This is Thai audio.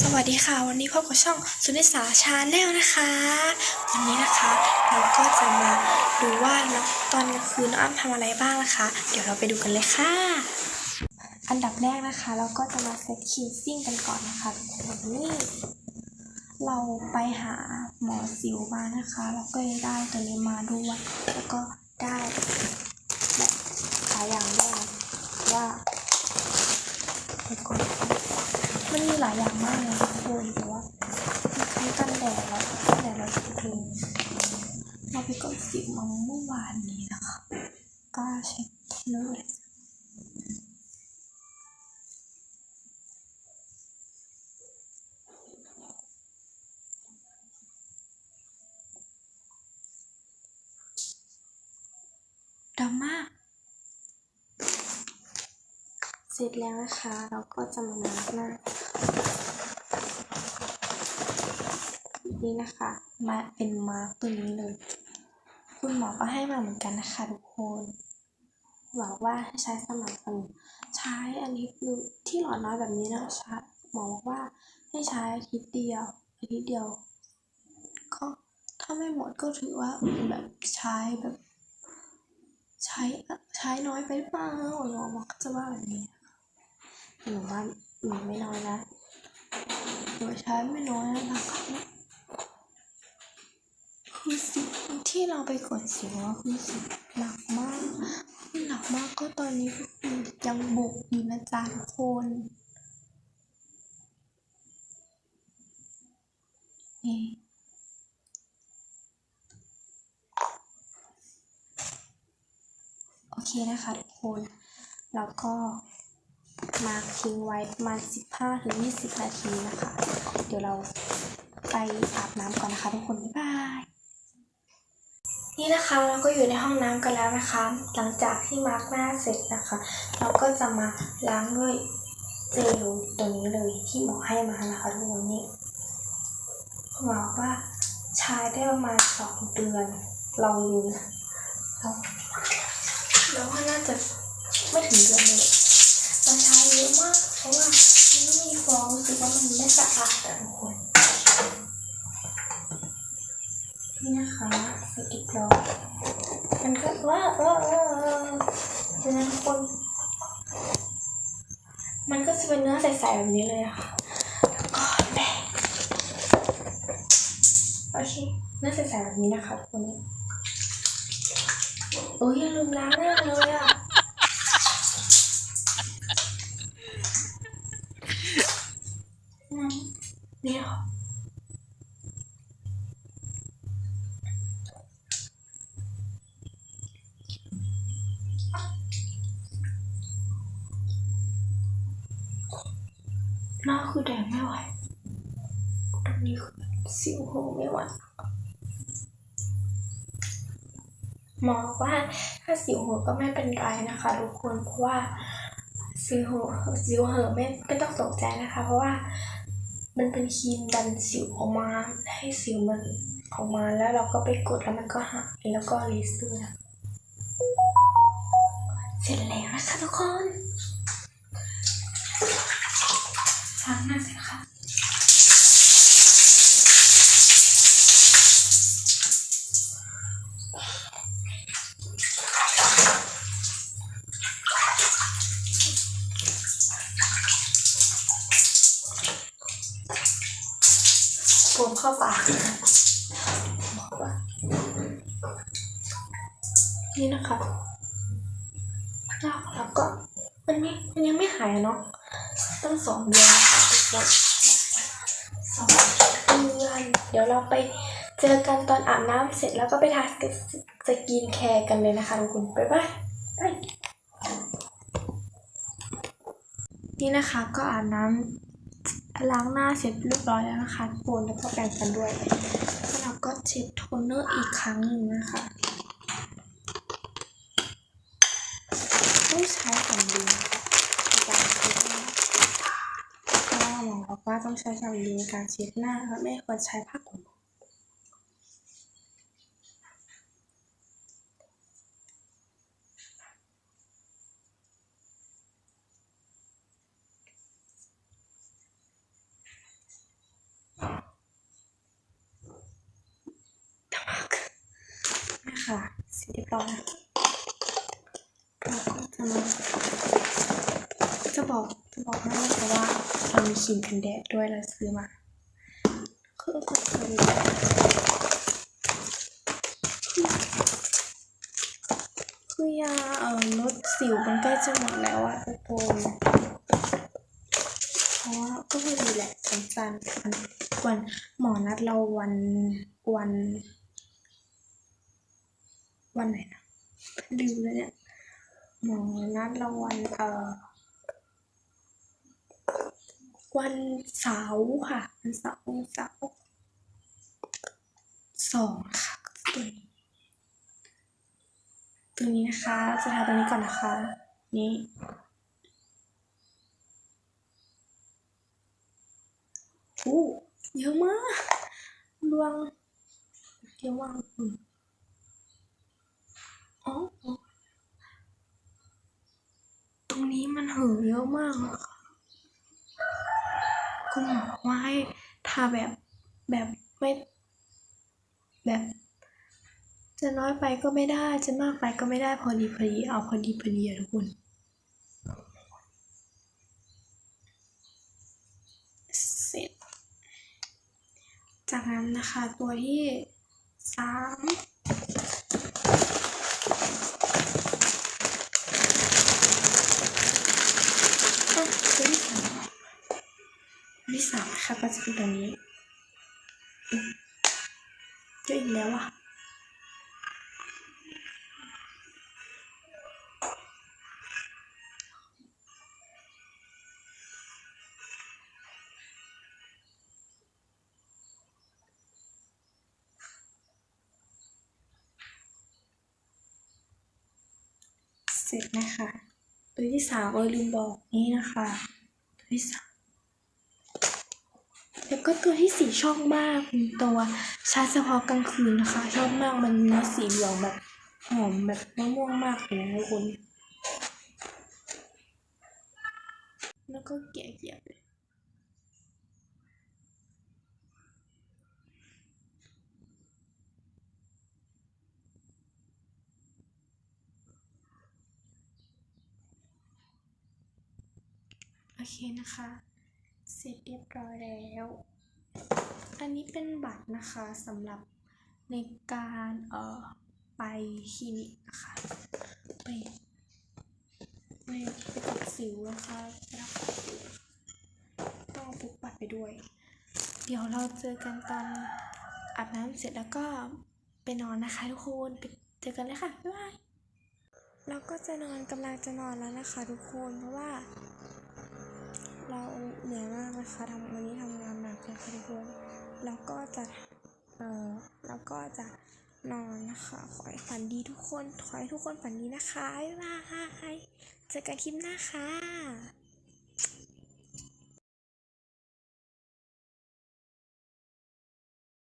สวัสดีค่ะ วันนี้พบกับช่องสุนิสาชาแนลนะคะ วันนี้นะคะเราก็จะมาดูว่าน้องตอนกลางคืนน้องอ้ำทำอะไรบ้างนะคะ เดี๋ยวเราไปดูกันเลยค่ะ อันดับแรกนะคะ เราก็จะมาเซตคิวซิ่งกันก่อนนะคะทุกคนนี่เราไปหาหมอสิวมานะคะ เราก็เลยได้ตัวนี้มาด้วยแล้วก็ได้แบบหลายอย่างด้วยนะว่าเดี๋ยวก่อน มันมี หลายอย่างมากเลยทุกคนแต่ว่ามีทั้งกันแดดแล้วกันแดดเราจะถึงเราไปกดสิวมาเมื่อวานนี้นะคะก็เช็คเทนเนอร์เลยดำมาก เสร็จแล้วนะคะ เราก็จะมามาร์กหน้า นี่นะคะ มาเป็นมาร์กตัวนี้เลย คุณหมอก็ให้มาเหมือนกันนะคะทุกคนบอกว่าให้ใช้สม่ำเสมอใช้อันนี้คือที่หลอดน้อยแบบนี้นะใช้หมอบอกว่าให้ใช้อาทิตย์เดียวอาทิตย์เดียว ก็ถ้าไม่หมดก็ถือว่าแบบใช้แบบ ใช้ใช้น้อยไปหรือเปล่าหมอบอกจะว่าแบบนี้หนูว่า หนูไม่น้อยนะหนูใช้ไม่น้อยนะคะคือสิที่เราไปกดสิวอคือสิหนักมากหนักมากก็ตอนนี้ยังบุกอยู่นะจ๊ะทุกคนนี่โอเคนะคะทุกคน แล้วก็ มาทิ้งไว้ประมาณ 15-20 นาทีนะคะ เดี๋ยวเราไปอาบน้ำก่อนนะคะทุกคนบ๊ายบาย นี่นะคะเราก็อยู่ในห้องน้ำกันแล้วนะคะ หลังจากที่มาร์กหน้าเสร็จนะคะ เราก็จะมาล้างด้วยเจลตัวนี้เลยที่หมอให้มานะคะทุกคนนี่หมอว่าใช้ได้ประมาณสองเดือนลองดูนแล้วแล้วว่าน่าจะไม่ถึงเดือนใช้เยอะมากเพราะว่ามันไม่มีฟองรู้สึกว่ามันไม่สะอาดอะทุกคน นี่นะคะสติกรอมันก็ว่าเออเออเออ ดังนั้นคน มันก็จะเป็นเนื้อใสๆแบบนี้เลยค่ะก่อนแบกโอเค เนื้อใสๆแบบนี้นะคะทุกคนโอ้ยอย่าลืมล้างหน้าเลยอะ หน้าคือแดงไม่ไหวตรงนี้คือสิวโหไม่ไหวหมอว่าถ้าสิวหัวก็ไม่เป็นไรนะคะทุกคนเพราะว่าสิวหัวสิวเหอไม่ไม่ต้องตกใจนะคะ เพราะว่ามันเป็นครีมดันสิวออกมาให้สิวมันออกมาแล้วเราก็ไปกดแล้วมันก็หายแล้วก็รีเสื้อเสร็จแล้วนะคะทุกคน ล้างหน้าเสร็จค่ะผมเข้าปากบอกว่านี่นะคะแล้วก็มันไม่มันยังไม่หายเนาะ ตั้งสองเดือนนะคะทุกคนสองเดือนเดี๋ยวเราไปเจอกันตอนอาบน้ำเสร็จแล้วก็ไปทาสกินแคร์กันเลยนะคะทุกคนไปบายบายนี่นะคะก็อาบน้ำล้างหน้าเสร็จเรียบร้อยแล้วนะคะทุกคนแล้วก็แปรงฟันด้วยแล้วเราก็เช็ดโทนเนอร์อีกครั้งหนึ่งนะคะต้องใช้สำลีในการ บอกว่าต้องใช้ความดีในการเช็ดหน้าไม่ควรใช้ผ้าขนค่ะเสร็จเรียบร้อยเราก็จะมา จะบอกจะบอกให้นะคะว่าเรามีครีมกันแดดด้วยเราซื้อมาคือก็จะมีคือยาเอ่อลดสิวมันใกล้จะหมดแล้วอะทุกคนเพราะว่าก็พอดีแหละสงสารวันวันหมอนัดเราวันวัน วันไหนนะลืมแล้วเนี่ยหมอนัดเราวันเอ่อ วันเสาร์ค่ะวันเสาร์วันเสาร์สองค่ะตัวนี้ตัวนี้นะคะจะทาตัวนี้ก่อนนะคะ นี่อู้เยอะมากดวงเยอะมากอ๋อตรงนี้มันเห่อเยอะมากอะ คุณหมอว่าให้ทาแบบแบบไม่แบบจะน้อยไปก็ไม่ได้ จะมากไปก็ไม่ได้พอดีพอดีเอาพอดีพอดีอะทุกคนเสร็จ จากนั้นนะคะตัวที่สามตัวที่สาม ที่สามนะคะก็จะเป็นตัวนี้เจออีกแล้วอะเสร็จนะคะ ตัวที่สามเออลืมบอกนี่นะคะ ตัวที่สาม แล้วก็ตัวที่สีช่อบมากตัวช้เฉพาะกลางคืนนะคะ ชอบมากมันมีสีเหลืองแบบหอมแบบมะม่วงมากเลยทุกคน แล้วก็เกลี่ยเลยโอเคนะคะ เสร็จเรียบร้อยแล้ว อันนี้เป็นบัตรนะคะสำหรับในการเอ่อไปคลินิกนะคะไปไปไปตัดสิวนะคะรักษาสิวต้องพกบัตรไปด้วย เดี๋ยวเราเจอกันตอนอาบน้ำเสร็จแล้วก็ไปนอนนะคะทุกคนไปเจอกันเลยค่ะบ๊ายบายเราก็จะนอนกำลังจะนอนแล้วนะคะทุกคนเพราะว่า เราเหนื่อยมากนะคะทำวันนี้ทำงานหนักเลยค่ะทุกคนแล้วก็จะเออแล้วก็จะนอนนะคะ ขอให้ฝันดีทุกคน ขอให้ทุกคนฝันดีนะคะบ๊ายบายเจอกันคลิปหน้าค่ะ